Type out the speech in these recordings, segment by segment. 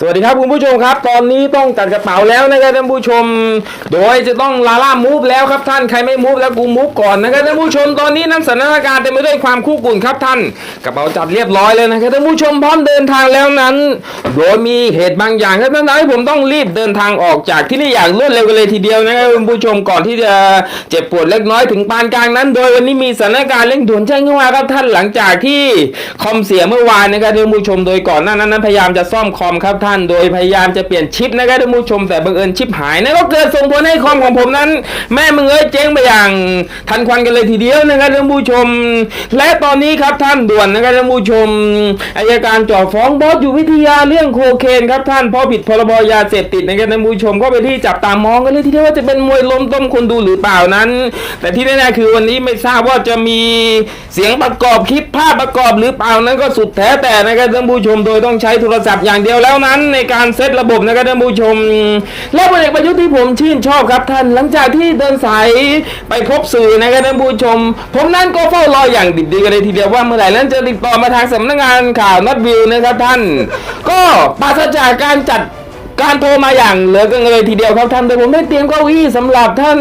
สวัสดีครับคุณผู้ชมครับ ตอนนี้ต้องจัดกระเป๋าแล้วนะครับท่านผู้ชม โดยจะต้องลาล่ามูฟแล้วครับท่านใครไม่มูฟแล้วกูมูฟก่อนนะครับท่านผู้ชมตอนนี้นั้นสถานการณ์เต็มไปด้วยความคู่กุ่นครับท่าน กระเป๋าจัดเรียบร้อยเลยนะครับท่านผู้ชมพร้อมเดินทางแล้วนั้น โดยมีเหตุบางอย่างครับท่านให้ผมต้องรีบเดินทางออกจากที่นี่อย่างรวดเร็วกันเลยทีเดียวนะครับคุณผู้ชมก่อนที่จะเจ็บปวดเล็กน้อยถึงปานกลางนั้น โดยวันนี้มีสถานการณ์เร่งด่วนแจ้งเข้ามาครับท่านหลังจากที่คอมเสียเมื่อวานนะครับท่านผู้ชมโดยก่อนหน้านั้นนั้นพยายามจะซ่อมคอมครับท่านโดยพยายามจะเปลี่ยนชิปนะครับท่านผู้ชมแต่บังเอิญชิปหายนะก็เกิดส่งผลให้คอมของผมนั้น แม่มึงเอ้ยเจ๊งไปอย่างทันควันกันเลยทีเดียวนะครับท่านผู้ชม และตอนนี้ครับท่านด่วนนะครับท่านผู้ชมอายการจ่อฟ้องบอสอยู่วิทยาเรื่องโคเคนครับท่านเพราะผิดพรบยาเสพติดนะครับท่านผู้ชมก็เป็นที่จับตามองกันเลยทีเดียวว่าจะเป็นมวยล้มต้มคนดูหรือเปล่านั้น แต่ที่แน่ๆคือวันนี้ไม่ทราบว่าจะมีเสียงประกอบคลิปภาพประกอบหรือเปล่านั้นก็สุดแท้แต่นะครับท่านผู้ชมโดยต้องใช้โทรศัพท์อย่างเดียวแล้วนั้นในการเซตระบบนะครับท่านผู้ชม และพลเอกประยุทธ์ที่ผมชื่นชอบครับท่าน หลังจากที่เดินสายไปพบสื่อนะครับท่านผู้ชม ผมนั้นก็เฝ้ารออย่างดิบดีกันเลยทีเดียวว่าเมื่อไหร่นั้นจะติดต่อมาทางสำนักงานข่าวนัดวิวนะครับท่าน ก็ปราศจากการจัดการโทรมาอย่างเหลือเกินเลยทีเดียวครับท่านโดยผมได้เตรียมเก้าอี้สำหรับท่าน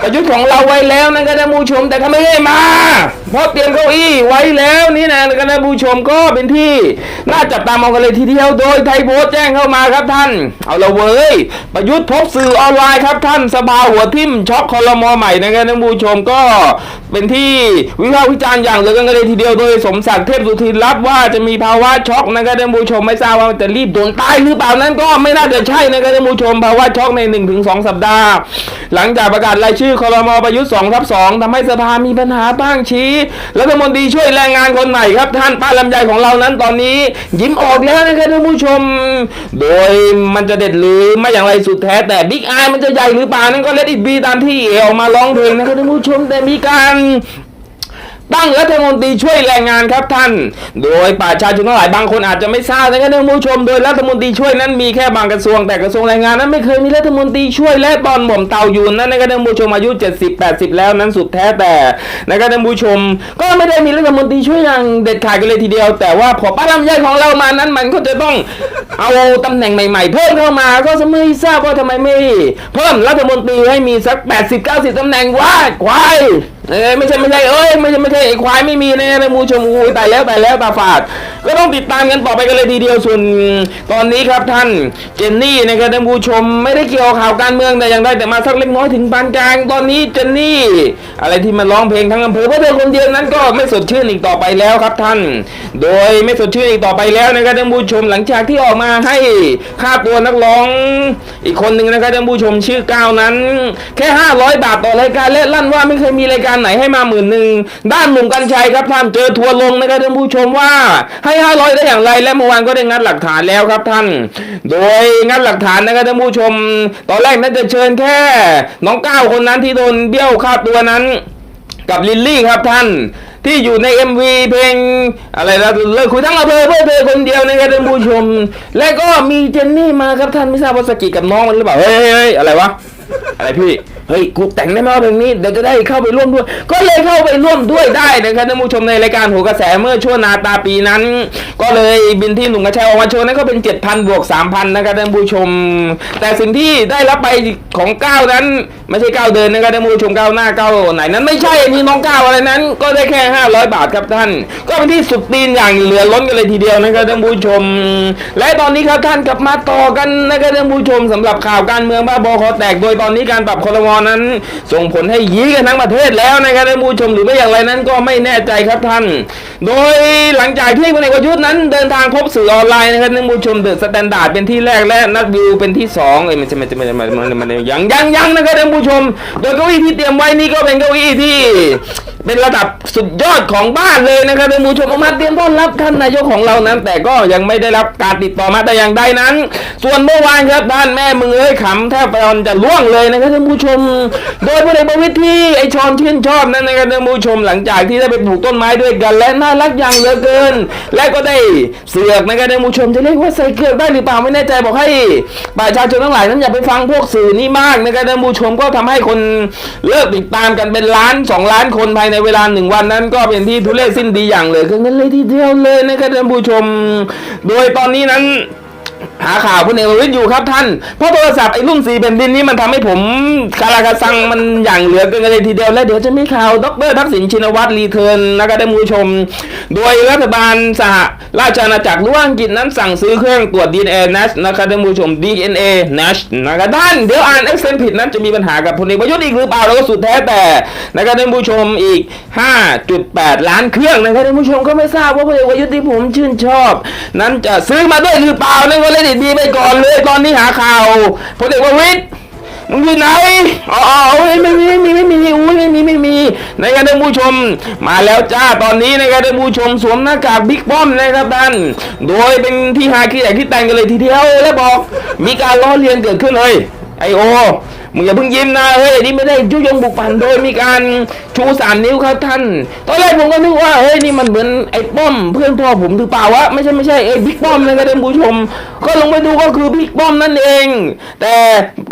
ประยุทธ์ของเราไว้แล้วนะครับท่านผู้ชมแต่ถ้าไม่ได้มา เพราะเตรียมเก้าอี้ไว้แล้วนี่นะนะครับท่านผู้ชมก็เป็นที่น่าจับตามองกันเลยทีเดียวโดยไทยโพสแจ้งเข้ามาครับท่าน เอาละเว้ย ประยุทธ์พบสื่อออนไลน์ครับท่านสภาหัวทิ่มช็อกคอรมอใหม่นะครับท่านผู้ชมก็เป็นที่วิพากษ์วิจารณ์อย่างเหลือเกินเลยทีเดียวโดยสมศักดิ์เทพสุทินรับว่าจะมีภาวะช็อกนะครับท่านผู้ชมไม่ทราบว่าจะรีบโดนตายหรือเปล่านั้นก็ไม่น่าจะใช่นะครับท่านผู้ชมภาวะช็อกใน 1-2ถึงสัปดาห์ หลังจากประกาศรายชื่อคอรมอประยุทธ์2ทับ2ทำให้สภามีปัญหาบ้างชี้รัฐมนตรีช่วยแรงงานคนใหม่ครับ ท่านป้าลำไยของเรานั้นตอนนี้ ยิ้มออกแล้วนะครับท่านผู้ชม โดยมันจะเด็ดหรือไม่อย่างไรสุดแท้แต่บิ๊กไอมันจะใหญ่หรือเปล่านั้นก็เลดอิบีตามที่เอออกมาร้องเพลงนะครับท่านผู้ชมแต่มีการ ตั้งรัฐมนตรีช่วยแรงงานครับท่าน โดยประชาชนทั้งหลายบางคนอาจจะไม่ทราบนะครับท่านผู้ชม โดยรัฐมนตรีช่วยนั้นมีแค่บางกระทรวงแต่กระทรวงแรงงานนั้นไม่เคยมีรัฐมนตรีช่วยและตอนหม่อมเตาอยู่นั้นนะครับท่านผู้ชมอายุ 70 80 แล้วนั้นสุดแท้แต่นะครับท่านผู้ชม ก็ไม่ได้มีรัฐมนตรีช่วยอย่างเด็ดขาดกันเลยทีเดียว แต่ว่าพอป้าลำไยของเรามานั้นมันก็จะต้องเอาตำแหน่งใหม่ๆ เพิ่มเข้ามาก็จะไม่ทราบว่าทำไมไม่ เพิ่มรัฐมนตรีให้มีสัก 80 90ตำแหน่งว่าควาย เอ้ยไม่ใช่ไม่ใช่เอ้ยไม่ใช่ไม่ใช่ไอ้ควายไม่มีแน่นะมูชมูตายแล้วตายแล้วตาฝาด ก็ต้องติดตามกันต่อไปกันเลยทีเดียวส่วนตอนนี้ครับท่านเจนนี่นะครับท่านผู้ชมไม่ได้เกี่ยวข่าวการเมืองแต่อย่างใดแต่มาสักเล็กน้อยถึงปานกลางตอนนี้เจนนี่ อะไรที่มาร้องเพลงทั้งอำเภอเพราะเธอคนเดียวนั้นก็ไม่สดชื่นอีกต่อไปแล้วครับท่าน โดยไม่สดชื่นอีกต่อไปแล้วนะครับท่านผู้ชมหลังจากที่ออกมาให้ค่าตัวนักร้อง อีกคนหนึ่งนะครับท่านผู้ชมชื่อก้าวนั้น แค่ 500 บาทต่อรายการและลั่นว่าไม่เคยมีรายการไหนให้มาหมื่นหนึ่งด้านหนุ่มกัญชัยครับท่านเจอทัวร์ลงนะครับท่านผู้ชมว่าให้500ได้อย่างไร และเมื่อวานก็ได้งัดหลักฐานแล้วครับท่าน โดยงัดหลักฐานนะครับท่านผู้ชม ตอนแรกน่าจะเชิญแค่ น้องก้าวคนนั้นที่โดนเบี้ยวค่าตัวนั้น กับลิลลี่ครับท่านที่อยู่ใน MV เพลงอะไรนะเลิกคุยทั้งอำเภอเพื่อเธอคนเดียวนะครับท่านผู้ชม และก็มีเจนนี่มาครับท่านไม่ทราบว่าสกิกับน้องมันหรือเปล่าเฮ้ยอะไรวะอะไรพี่ เฮ้ยกูแต่งได้ไหมว่าเพลงนี้เดี๋ยวจะได้เข้าไปร่วมด้วย ก็เลยเข้าไปร่วมด้วยได้นะครับท่านผู้ชมในรายการหัวกระแสเมื่อช่วงนาตาปีนั้น ก็เลยบินที่หนุ่มกระชัยออกมาโชว์นั้นก็เป็น 7,000บวก3,000นะครับท่านผู้ชม แต่สิ่งที่ได้รับไปของก้าวนั้น ไม่ใช่ก้าวเดินนะครับท่านผู้ชมก้าวหน้าก้าวไหนนั้นไม่ใช่นี่น้องก้าวอะไรนั้น ก็ได้แค่ 500 บาทครับท่าน ก็เป็นที่สุดตีนอย่างเหลือล้นกันเลยทีเดียวนะครับท่านผู้ชม และตอนนี้ครับท่านกลับมาต่อกันนะครับท่านผู้ชมสำหรับข่าวการเมืองบ้าบอคอแตกโดยตอนนี้การปรับคอรมอนั้นส่งผลให้ยี้กันทั้งประเทศแล้วนะครับท่านผู้ชมหรือไม่อย่างไรนั้นก็ไม่แน่ใจครับท่าน โดยหลังจากที่พลเอกประยุทธ์นั้นเดินทางพบสื่อออนไลน์นะครับท่านผู้ชมเดอะสแตนดาร์ดเป็นที่แรกและนัดวิวเป็นที่สองเอ้ยมันจะมันจะมันจะมันจะมันจะมันจะยังยังยังนะครับท่านผู้ชม โดยเก้าอี้ที่เตรียมไว้นี่ก็เป็นเก้าอี้ที่เป็นระดับสุดยอดของบ้านเลยนะครับท่านผู้ชมอมาเตรียมต้อนรับท่านนายกของเรานั้น แต่ก็ยังไม่ได้รับการติดต่อมาแต่อย่างใดนั้น ส่วนเมื่อวานครับท่านแม่มึงเอ้ยขำแทบตอนจะล่วงเลยนะครับท่านผู้ชมโดยพลเอกประวิตรที่ไอชอนชื่นชอบนั้นนะครับท่านผู้ชมหลังจากที่ได้ไปปลูกต้นไม้ด้วยกัน และน่ารักอย่างเหลือเกิน และก็ได้เสือกนะครับท่านผู้ชมจะเรียกว่าใส่เกลือกได้หรือเปล่าไม่แน่ใจบอกให้ประชาชนทั้งหลายนั้นอย่าไปฟังพวกสื่อนี้มากนะครับท่านผู้ชมก็ทำให้คนเลิกติดตามกันเป็นล้านสองล้านคนภายในเวลาหนึ่งวันนั้น ก็เป็นที่ทุเรศสิ้นดีอย่างเหลยคืองั้นเลยทีเดียวเลยนะครับท่านผู้ชม โดยตอนนี้นั้น หาข่าวพลเอกประวิตยอยู่ครับท่าน เพราะโทรศัพท์ไอ้รุ่นสีแผ่นดินนี้มันทำให้ผมกาลากระซังมันอย่างเหลือเกินเลยทีเดียวและเดี๋ยวจะมีข่าวดรทักษิณชินวัตรรีเทิร์นนะครับท่านผู้ชม โดยรัฐบาลสหราชอาณาจักรหรือว่าอังกฤษนั้นสั่งซื้อเครื่องตรวจ DNA NASH นะครับท่านผู้ชม DNA NASH นะครับท่านเดี๋ยวอ่านเอ็กเซนผิดนั้นจะมีปัญหากับพลเอกประยุทธ์อีกหรือเปล่าแล้วก็สุดแท้แต่นะครับท่านผู้ชมอีก 5.8 ล้านเครื่องนะครับท่านผู้ชมก็ไม่ทราบว่าพลเอกประยุทธ์ที่ผมชื่นชอบ นั้นจะซื้อมาด้วยหรือเปล่านั่นก็เลยดีไปก่อนเลยตอนนี้หาข่าวพลเอกประวิตยมึงอยู่ไหนอ๋อไม่ไม่มีไม่มีไม่มีอุ้ยไม่มีไม่มีในการท่านผู้ชม มาแล้วจ้าตอนนี้ในการท่านผู้ชมสวมหน้ากากบิ๊กป้อมนะครับท่านโดยเป็นที่หาขี้แตกที่แต่งกันเลยทีเดียวแล้วบอก มีการล้อเลียนเกิดขึ้นเลยไอโอ มึงอย่าเพิ่งยิ้มนะเฮ้ยนี่ไม่ได้ยุยงบุกปั่นโดยมีการชูสามนิ้วครับท่าน ตอนแรกผมก็นึกว่าเฮ้ยนี่มันเหมือนไอ้ป้อมเพื่อนพ่อผมหรือเปล่าวะไม่ใช่ไม่ใช่ไอ้บิ๊กป้อมนะครับท่านผู้ชม ก็ลงไปดูก็คือบิ๊กป้อมนั่นเอง แต่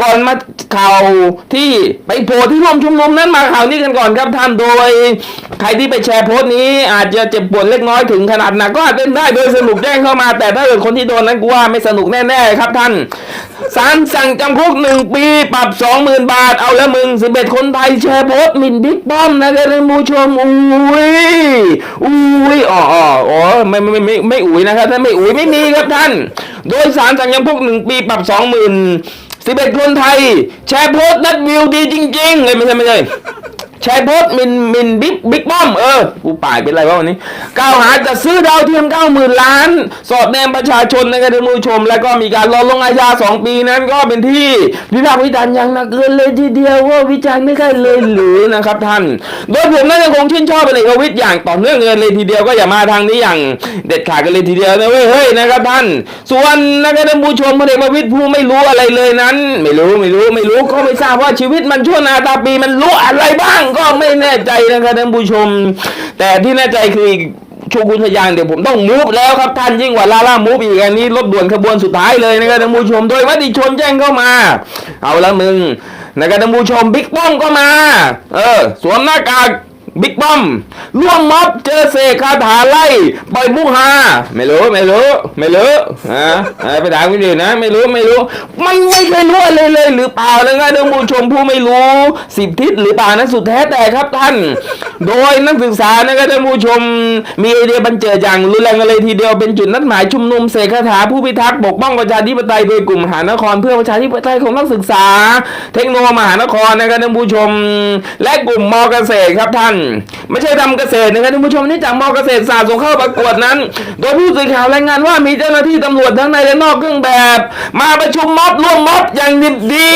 ก่อนมาข่าวที่ไปโผล่ที่ร่วมชุมนุมนั้นมาข่าวนี้กันก่อนครับท่านโดย ใครที่ไปแชร์โพสต์นี้ อาจจะเจ็บปวดเล็กน้อยถึงขนาดหนักก็อาจเป็นได้โดยสนุกแจ้งเข้ามา แต่ถ้าเกิดคนที่โดนนั้นกูว่าไม่สนุกแน่ๆครับท่านศาลสั่งจำคุกหนึ่งปีปรับสองหมื่นบาท เอาแล้วมึงสิบเอ็ดคนไทยแชร์โพสหมิ่นบิ๊กป้อมนะครับท่านผู้ชมอุ้ยอุ้ยอ๋ออ๋อไม่ไม่ไม่ไม่ไม่อุ้ยนะครับท่านไม่อุ้ยไม่มีครับท่าน โดยสารสั่งจำคุกหนึ่งปีปรับสองหมื่นสิบเอ็ดคนไทย แชร์โพสต์นัดวิวดีจริงๆเลยไม่ใช่ไม่ใช่ ชร์โพสต์มินมินบิ๊กบิ๊กป้อมเออกูป่ายเป็นไรวะวันนี้กล่าวหาจะซื้อดาวเทียมเก้าหมื่นล้าน สอดแนมประชาชนนะครับท่านผู้ชม แล้วก็มีการรอลงอาญาสองปีนั้นก็เป็นที่วิพากษ์วิจารณ์อย่างหนักเกินเลยทีเดียวว่าวิจารณ์ไม่ได้เลยหรือนะครับท่าน โดยผมนั้นยังคงชื่นชอบพลเอกวิตยอย่างต่อเนื่องเงินเลยทีเดียวก็อย่ามาทางนี้อย่างเด็ดขาดกันเลยทีเดียวนะเว้ยเฮ้ยนะครับท่าน ส่วนนะครับท่านผู้ชมพลเอกประวิตยผู้ไม่รู้อะไรเลยนั้น ไม่รู้ไม่รู้ไม่รู้ก็ไม่ทราบว่าชีวิตมันชั่วนาตาปีมันรู้อะไรบ้างก็ไม่แน่ใจนะครับท่านผู้ชม แต่ที่แน่ใจคือชูกุญทยานเดี๋ยวผมต้องมูฟแล้วครับท่านยิ่งกว่าลาล่ามูฟอีกอันนี้รถด่วนขบวนสุดท้ายเลยนะครับท่านผู้ชมโดยวัติชนแจ้งเข้ามา เอาละมึงนะครับท่านผู้ชมบิ๊กป้อมก็มา เออ สวมหน้ากาก บิ๊กป้อมล่วงม็อบเจอเสกคาถาไล่ปล่อยมุฮาไม่รู้ไม่รู้ไม่รู้อ่าอ่าไปถามคนอื่นนะ ไม่รู้ไม่รู้ มันไม่เคยรู้อะไรเลยหรือเปล่านะท่านผู้ชมผู้ไม่รู้สิบทิศหรือเปล่านั้นสุดแท้แต่ครับท่าน โดยนักศึกษานะครับท่านผู้ชม มีไอเดียบันเจิดอย่างรุนแรงกันเลยทีเดียวเป็นจุดนัดหมายชุมนุมเสกคาถาผู้พิทักษ์ปกป้องประชาธิปไตยโดยกลุ่มมหานคร เพื่อประชาธิปไตยของนักศึกษา เทคโนโลยีมหานครนะครับท่านผู้ชม และกลุ่มมอเกษตรครับท่านไม่ใช่ทำเกษตรนะครับท่านผู้ชมนี่จากมอเกษตรศาสตร์ส่งเข้าประกวดนั้น โดยผู้สื่อข่าวรายงานว่ามีเจ้าหน้าที่ตำรวจทั้งในและนอกเครื่องแบบ มาประชุมม็อบร่วมม็อบอย่างดิบดี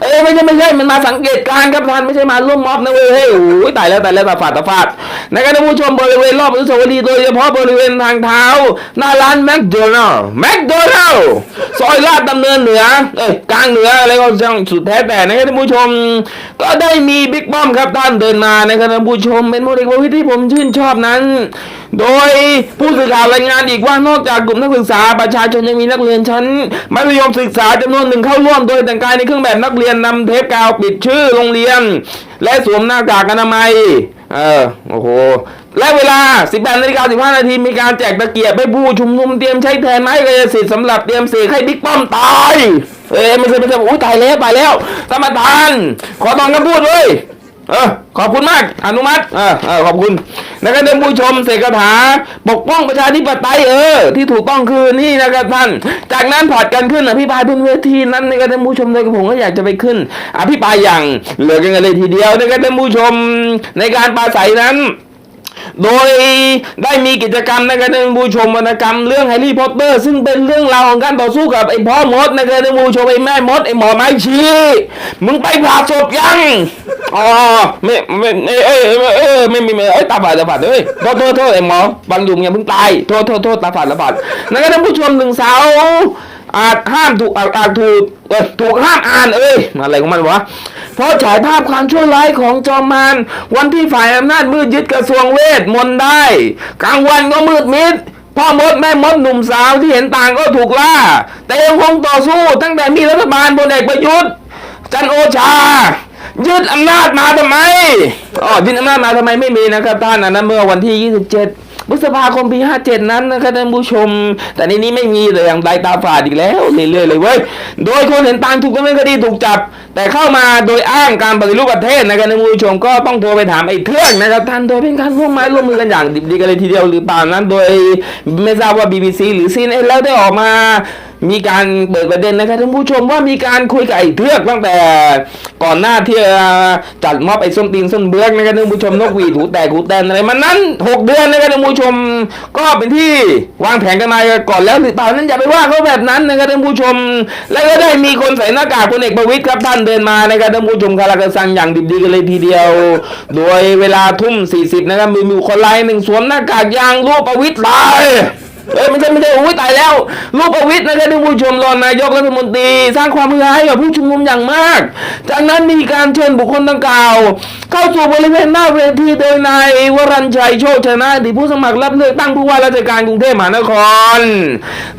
เอ้ยไม่ใช่ไม่ใช่มันมาสังเกตการครับท่านไม่ใช่มาร่วมม็อบนะเว้ยเฮ้ยโอ้ยตายแล้วตายแล้วตาฝาดตาฝาดนะครับท่านผู้ชมบริเวณรอบอนุสาวรีย์โดยเฉพาะบริเวณทางเท้าหน้าร้านแมคโดนัลล์แมคโดนัลล์ซอยลาดดำเนินเหนือเอ้ยกลางเหนืออะไรก็ช่างสุดแท้แต่นะครับท่านผู้ชม ก็ได้มีบิ๊กป้อมครับท่านเดินมานะครับท่านผู้ชมเป็นโมเดลวิตรที่ผมชื่นชอบนั้น โดยผู้สื่อข่าวรายงานอีกว่านอกจากกลุ่มนักศึกษาประชาชนยังมีนักเรียนชั้นมัธยมศึกษาจำนวนหนึ่งเข้าร่วมโดยแต่งกายในเครื่องแบบนักเรียนนำเทปกาวปิดชื่อโรงเรียน และสวมหน้ากากอนามัยเออโอ้โหและเวลา 18นาฬิกา15 นาทีมีการแจกตะเกียบให้ผู้ชุมนุมเตรียมใช้แทนไม้กายสิทธิ์สำหรับเตรียมเสกให้บิ๊กป้อมตายเอ้ยไม่ใช่ไม่ใช่โอ้ยตายแล้วตายแล้วท่านประธานขอตอนคำพูดเลยเออขอบคุณมาก อนุมัติเออเออขอบคุณ นะครับท่านผู้ชมเสกคาถาปกป้องประชาธิปไตยเออ ที่ถูกต้องคือนี่นะครับท่าน จากนั้นผอดกันขึ้นอภิปรายบนเวทีนั้นนะครับท่านผู้ชมเลยผมก็อยากจะไปขึ้น อภิปรายอย่างเหลือกันเลยทีเดียวนะครับท่านผู้ชมในการปราศัยนั้น โดยได้มีกิจกรรมนะครับท่านผู้ชมวรรณกรรมเรื่องแฮร์รี่พอตเตอร์ ซึ่งเป็นเรื่องราวของการต่อสู้กับไอ้พ่อมดนะครับท่านผู้ชมไอ้แม่มดไอ้หมอไม้ชี้มึงไปผ่าศพยังอ๋อไม่ไม่เอ้ยเอ้ยเอ้ยเอ้ยไม่ไม่เอ้ยตาฝาดตาฝาดเอ้ยโทษโทษโทษไอ้หมอบางยุงยังเพิ่งตายโทษโทษโทษตาฝาดตาฝาดนะครับท่านผู้ชมหนึ่งสาว อาจห้ามถูกอาจถูกถูกห้ามอ่านเอ้ยอะไรของมันวะเพราะฉายภาพความชั่วร้ายของจอมมารวันที่ฝ่ายอำนาจมืดยึดกระทรวงเวทมนต์ได้กลางวันก็มืดมิดพ่อมดแม่มดหนุ่มสาวที่เห็นต่างก็ถูกล่า แต่ยังคงต่อสู้ตั้งแต่มีรัฐบาลพลเอกประยุทธ์จันโอชา ยึดอำนาจมาทำไมอ๋อยึดอำนาจมาทำไมไม่มีนะครับท่านอันนั้นเมื่อวันที่ 27 พฤษภาคมปีห้าเจ็ดนั้นนะครับท่านผู้ชม แต่ในนี้ไม่มีเลยอย่างใดตาฝาดอีกแล้วเรื่อยๆเลยเว้ยโดยคนเห็นต่างถูกดำเนินคดีถูกจับ แต่เข้ามาโดยอ้างการปฏิรูปประเทศนะครับท่านผู้ชมก็ต้องโทรไปถามไอ้เทือกนะครับท่านโดยเป็นการร่วมไม้ร่วมมือกันอย่างดีกันเลยทีเดียวหรือเปล่านั้น โดยไม่ทราบว่า BBC หรือ CNN แล้วได้ออกมา มีการเปิดประเด็นนะครับท่านผู้ชมว่ามีการคุยกับไอ้เทือกตั้งแต่ก่อนหน้าที่จัดมอบไอ้ส้นตีนส้นเบื้องนะครับท่านผู้ชมนกหวีดหูแตกหูแตนอะไรมันนั้นหกเดือนนะครับท่านผู้ชม ก็เป็นที่วางแผนกันมาก่อนแล้วหรือเปล่านั้นอย่าไปว่าเขาแบบนั้นนะครับท่านผู้ชม แล้วก็ได้มีคนใส่หน้ากากพลเอกประวิตยครับท่านเดินมานะครับท่านผู้ชมคาราคาซังอย่างดิบดีกันเลยทีเดียว โดยเวลาทุ่ม 40นะครับมีมีคนไลน์หนึ่งสวมหน้ากากยางรูปประวิตยตาย เอ้ยไม่ใช่ไม่ใช่โอ้ยตายแล้วรูปประวิตยนะครับท่านผู้ชมรองนายกรัฐมนตรี สร้างความมือหายกับผู้ชุมนุมอย่างมาก จากนั้นมีการเชิญบุคคลดังกล่าว เข้าสู่บริเวณหน้าเวทีโดยนายวรัญชัยโชคชนะอดีตผู้สมัครรับเลือกตั้งผู้ว่าราชการกรุงเทพมหานคร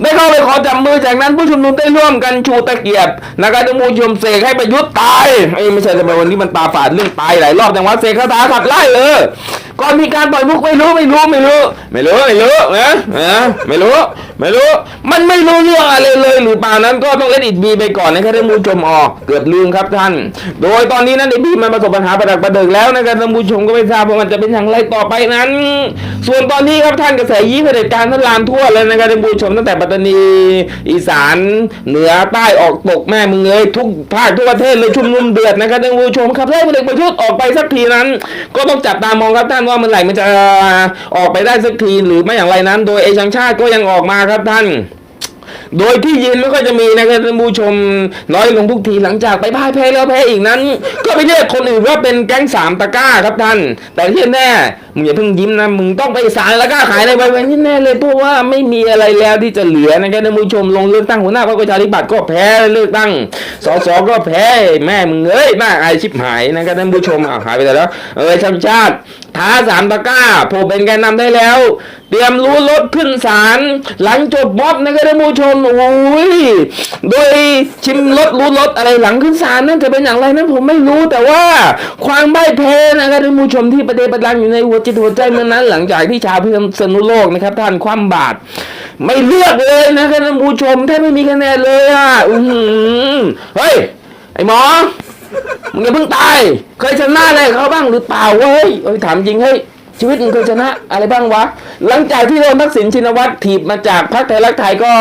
ได้เข้าไปขอจับมือจากนั้นผู้ชุมนุมได้ร่วมกันชูตะเกียบนะครับท่านผู้ชมเสกให้ประยุทธ์ตายเอ้ยไม่ใช่ทำไมวันนี้มันตาฝาดเรื่องตายหลายรอบแต่ว่าเสกคาถาขับไล่เออก่อนมีการปล่อยมุกไม่รู้ไม่รู้ไม่รู้ ไม่รู้ไม่รู้นะนะไม่รู้ ไม่รู้ มันไม่รู้เรื่องอะไรเล มือเปล่านั้นก็ต้องเล่นอิดบีไปก่อนนะครับท่านผู้ชมออกเกือบลืมครับท่าน โดยตอนนี้นั้นไอ้บีมันประสบปัญหาประดักประเดิกแล้วนะครับท่านผู้ชมก็ไม่ทราบว่ามันจะเป็นอย่างไรต่อไปนั้น ส่วนตอนนี้ครับท่านกระแสยี่เผด็จการท่านลามทั่วเลยนะครับท่านผู้ชมตั้งแต่ปัตตานีอีสานเหนือใต้ออกตกแม่มึงเอ้ยทุกภาคทุกประเทศเลยชุมนุมเดือดนะครับท่านผู้ชมครับให้พลเอกประยุทธ์ออกไปสักทีนั้น ก็ต้องจับตามองครับท่านว่าเมื่อไหร่มันจะออกไปได้สักทีหรือไม่อย่างไรนั้น โดยเอชังชาติก็ยังออกมาครับท่าน โดยที่ยืนไม่ค่อยจะมีนะครับท่านผู้ชมน้อยลงทุกทีหลังจากไปพ่ายแพ้แล้วแพ้อีกนั้น ก็ไปเรียกคนอื่นว่าเป็นแก๊งสามตะก้าครับท่าน แต่ที่แน่มึงอย่าเพิ่งยิ้มนะ มึงต้องไปสารแล้วก็ขายในบริเวณที่แน่เลยเพราะว่าไม่มีอะไรแล้วที่จะเหลือนะครับท่านผู้ชมลงเลือกตั้งหัวหน้าพรรคประชาธิปัตย์ก็แพ้เลือกตั้งสสก็แพ้แม่มึงเอ้ยน่าอายชิบหายนะครับท่านผู้ชมอะหายไปแล้ว เออชาติชาติท้าสามตะก้าผมเป็นแกนนำได้แล้ว เตรียมรู้รถขึ้นศาลหลังจบม็อบนะครับท่านผู้ชมโอ้ยโดยชิมรถรู้รถอะไรหลังขึ้นศาลนั่นจะเป็นอย่างไรนั้นผมไม่รู้แต่ว่าความไม่แพ้นะครับท่านผู้ชมที่ประเดประดังอยู่ในหัวจิตหัวใจเมื่อนั้น หลังจากที่ชาวพิษณุโลกนะครับ ท่านคว่ำบาตรไม่เลือกเลยนะครับท่านผู้ชมแทบไม่มีคะแนนเลยอะอือเฮ้ย ไอ้หมอมึงอย่าเพิ่งตาย เคยชนะอะไรเขาบ้างหรือเปล่าเว้ยเอ้ยถามจริงเฮ้ย ชีวิตมึงเคยชนะอะไรบ้างวะ หลังจากที่โดนทักษิณชินวัตรถีบมาจากพรรคไทยรักไทยก็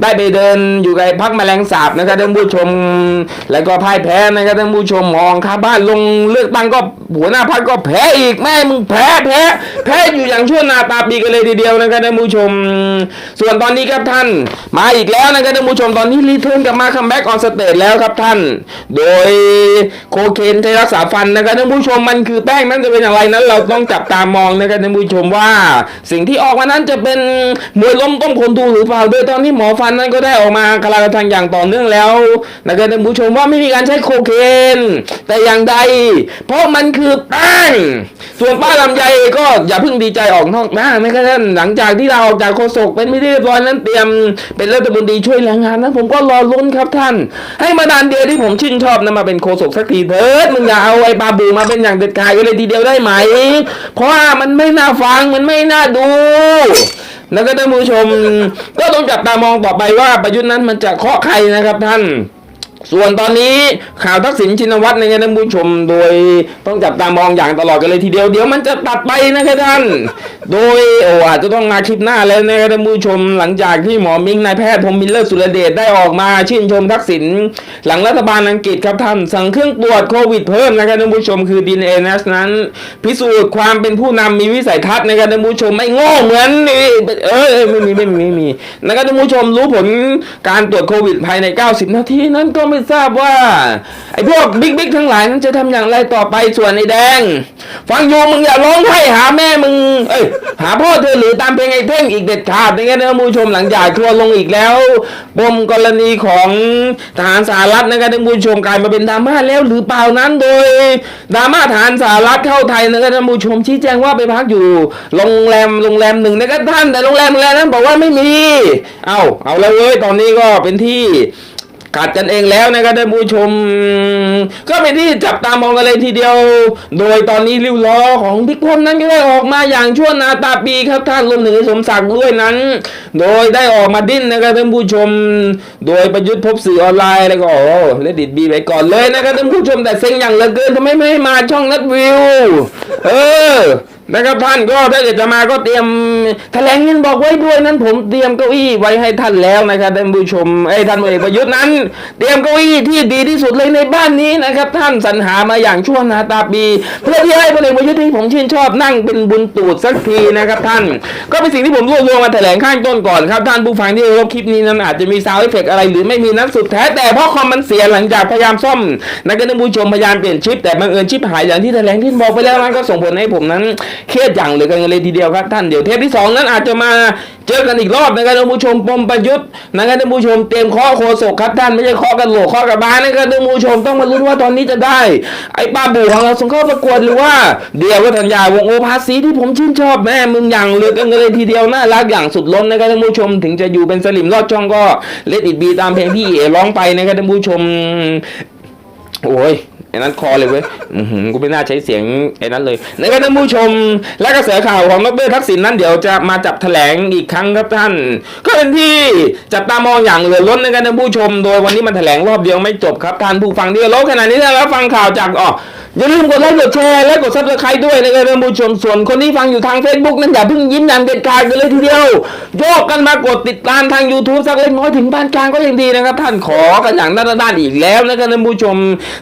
ได้ไปเดินอยู่ในพรรคแมลงสาบนะครับท่านผู้ชม แล้วก็พ่ายแพ้นะครับท่านผู้ชมมองคาบ้านลงเลือกตั้งก็หัวหน้าพรรคก็แพ้อีกแม่มึงแพ้แพ้แพ้อยู่อย่างชั่วหนาตาปีกันเลยทีเดียวนะครับท่านผู้ชม ส่วนตอนนี้ครับท่านมาอีกแล้วนะครับท่านผู้ชมตอนนี้รีเทิร์นกลับมาคัมแบ็กออนสเตจแล้วครับท่าน โดยโคเคนใช้รักษาฟันนะครับท่านผู้ชมมันคือแป้งนั้นจะเป็นอย่างไรนั้นเราต้องจับตามองนะครับท่านผู้ชมว่า สิ่งที่ออกมานั้นจะเป็นมวยล้มต้มคนดูหรือเปล่าโดยตอนนี้หมอฟันนั้นก็ได้ออกมาคลากระทางอย่างต่อเนื่องแล้วนะครับท่านผู้ชมว่าไม่มีการใช้โคเคน แต่อย่างใด เพราะมันคือแป้งส่วนป้าลำไยก็อย่าเพิ่งดีใจออกนอกหน้านะครับท่านหลังจากที่เราออกจากโฆษกเป็นไม่ได้เรียบร้อยนั้นเตรียมเป็นรัฐมนตรีช่วยแรงงานนั้นผมก็รอลุ้นครับท่าน ให้มาดานเดียวที่ผมชื่นชอบนะมาเป็นโฆษกสักทีเถิดมึงอย่าเอาไอ้บาบูมาเป็นอย่างเด็ดขาดกันเลยทีเดียวได้ไหมเพราะว่ามันไม่น่าฟังมันไม่น่าดู แล้วก็ท่านผู้ชม ก็ต้องจับตามองต่อไปว่าประยุทธ์นั้นมันจะเคาะใครนะครับท่าน ส่วนตอนนี้ข่าวทักษิณชินวัตรนะครับท่านผู้ชมโดยต้องจับตามองอย่างตลอดกันเลยทีเดียวเดี๋ยวมันจะตัดไปนะครับท่าน โดยโอ้อาจจะต้องมาคลิปหน้าแล้วนะครับท่านผู้ชมหลังจากที่หมอมิงนายแพทย์พรมมิลเลอร์สุรเดชได้ออกมาชื่นชมทักษิณหลังรัฐบาลอังกฤษครับท่านสั่งเครื่องตรวจโควิดเพิ่มนะครับท่านผู้ชมคือ DNA นั้น พิสูจน์ความเป็นผู้นำมีวิสัยทัศน์นะครับท่านผู้ชมไม่โง่เหมือนนี่เออเออไม่มีไม่มีไม่มีนะครับท่านผู้ชมรู้ผลการตรวจโควิดภายใน 90 นาทีนั้นก็ไม่ทราบว่า ไอ้พวกบิ๊กบิ๊กทั้งหลายนั้นจะทำอย่างไรต่อไปส่วนไอ้แดง ฟังอยู่มึงอย่าร้องไห้หาแม่มึง เอ้ยหาพ่อเธอหรือตามเพลงไอ้เท่งอีกเด็ดขาดนะครับท่านผู้ชมหลังจากทัวร์ลงอีกแล้วปมกรณีของทหารสหรัฐนะครับท่านผู้ชมกลายมาเป็นดราม่าแล้วหรือเปล่านั้นโดยดราม่าทหารสหรัฐเข้าไทยนะครับท่านผู้ชมชี้แจงว่าไปพักอยู่โรงแรมโรงแรมหนึ่งนะครับท่านแต่โรงแรมโรงแรมนั้นบอกว่าไม่มี เอาเอาแล้วเว้ยตอนนี้ก็เป็นที่ กัดกันเองแล้วนะครับท่านผู้ชม ก็เป็นที่จับตามองกันเลยทีเดียว โดยตอนนี้ริ้วล้อของพิกพลนั้นก็ได้ออกมาอย่างชั่วนาตาปีครับท่านรวมถึงสมศักดิ์ด้วยนั้น โดยได้ออกมาดิ้นนะครับท่านผู้ชม โดยประยุทธ์พบสื่อออนไลน์แล้วก็โอ้เลดิตบีไปก่อนเลยนะครับท่านผู้ชมแต่เซ็งอย่างเหลือเกินทำไมไม่มาช่องนัดวิว เออ นะครับท่านก็ถ้าเกิดจะมาก็เตรียมแถลงเงินบอกไว้ด้วยนั้น ผมเตรียมเก้าอี้ไว้ให้ท่านแล้วนะครับท่านผู้ชมไอ้ท่านพลเอกประยุทธ์นั้น เตรียมเก้าอี้ที่ดีที่สุดเลยในบ้านนี้นะครับ ท่านสรรหามาอย่างชั่วนาตาปี เพื่อที่ให้พลเอกประยุทธ์ที่ผมชื่นชอบนั่งเป็นบุญตูดสักทีนะครับท่าน ก็เป็นสิ่งที่ผมรวบรวมมาแถลงข้างต้นก่อนครับท่านผู้ฟังที่รับคลิปนี้นั้นอาจจะมีซาวด์เอฟเฟกต์อะไรหรือไม่มีนั้นสุดแท้แต่เพราะคอมมันเสียหลังจากพยายามซ่อมนะครับท่านผู้ชมพยายามเปลี่ยนชิปแต่บังเอิญชิปหายอย่างที่แถลงที่บอกไปแล้วนั้นก็ส่งผลให้ผมนั้นเครียดอย่างเหลือเกินเลยทีเดียวครับท่านเดี๋ยวเทปที่สองนั้นอาจจะมาเจอกันอีกรอบนะครับท่านผู้ชมปมประยุทธ์นะครับท่านผู้ชมเตรียมข้อโคศกครับท่านไม่ใช่ข้อกันโหลกข้อกระบาลนะครับท่านผู้ชมต้องมาลุ้นว่าตอนนี้จะได้ ไอ้ป้าบูของเราส่งเข้าประกวดหรือว่า เดียววัฒนยาวงโอภาสีที่ผมชื่นชอบแม่มึงอย่างเหลือเกินเลยทีเดียวน่ารักอย่างสุดล้นนะครับท่านผู้ชมถึงจะอยู่เป็นสลิมรอดช่องก็เลดอิดบีตามเพลงพี่เอร้องไปนะครับท่านผู้ชมโอ้ย ไอ้นั้นคอเลยเว้ยอื้อหือกูไม่น่าใช้เสียงไอ้นั้นเลยนะครับท่านผู้ชม และกระแสข่าวของดรทักษิณนั้นเดี๋ยวจะมาจับแถลงอีกครั้งครับท่าน ก็เป็นที่จับตามองอย่างเหลือล้นนะครับท่านผู้ชม โดยวันนี้มันแถลงรอบเดียวไม่จบครับท่านผู้ฟังที่เคารพขณะนี้ถ้ารับฟังข่าวจากอ๋ออย่าลืมกดไลค์กดแชร์และกดซับสไครต์ด้วยนะครับท่านผู้ชมส่วนคนที่ฟังอยู่ทาง Facebook นั้นอย่าเพิ่งยิ้มอย่างเด็ดขาดกันเลยทีเดียวโยกกันมากดติดตามทาง YouTube สักเล็กน้อยถึงบ้านกลางก็ยังดีนะครับ ท่านขอกันอย่างน้าด้านอีกแล้วนะครับท่านผู้ชม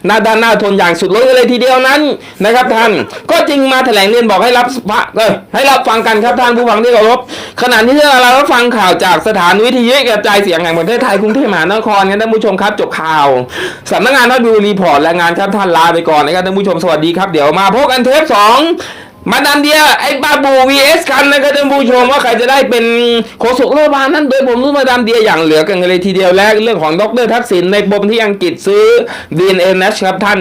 หน้าด้านหน้าทนอย่างสุดล้นเลยทีเดียวนั้นนะครับท่าน ก็จริงมาแถลงเรียนบอกให้รับพระเออให้รับฟังกันครับท่านผู้ฟังที่เคารพขณะนี้เรารับฟังข่าวจากสถานวิทยุกระจายเสียงแห่งประเทศไทยกรุงเทพมหานครกันท่านผู้ชมครับจบข่าวสำนักงานนัดดูรีพอร์ตและงานครับท่านลาไปก่อนนะครับท่านผู้ชมสวัสดีครับเดี๋ยวมาพบกันเทปสอง มาดามเดียไอ้บาบู vs กันนะครับท่านผู้ชมว่าใครจะได้เป็นโฆษกรัฐบาลนั้นโดยผมรู้มาดามเดียอย่างเหลือกันเลยทีเดียวและเรื่องของดรทักษิณในปมที่อังกฤษซื้อ DNA นะครับท่าน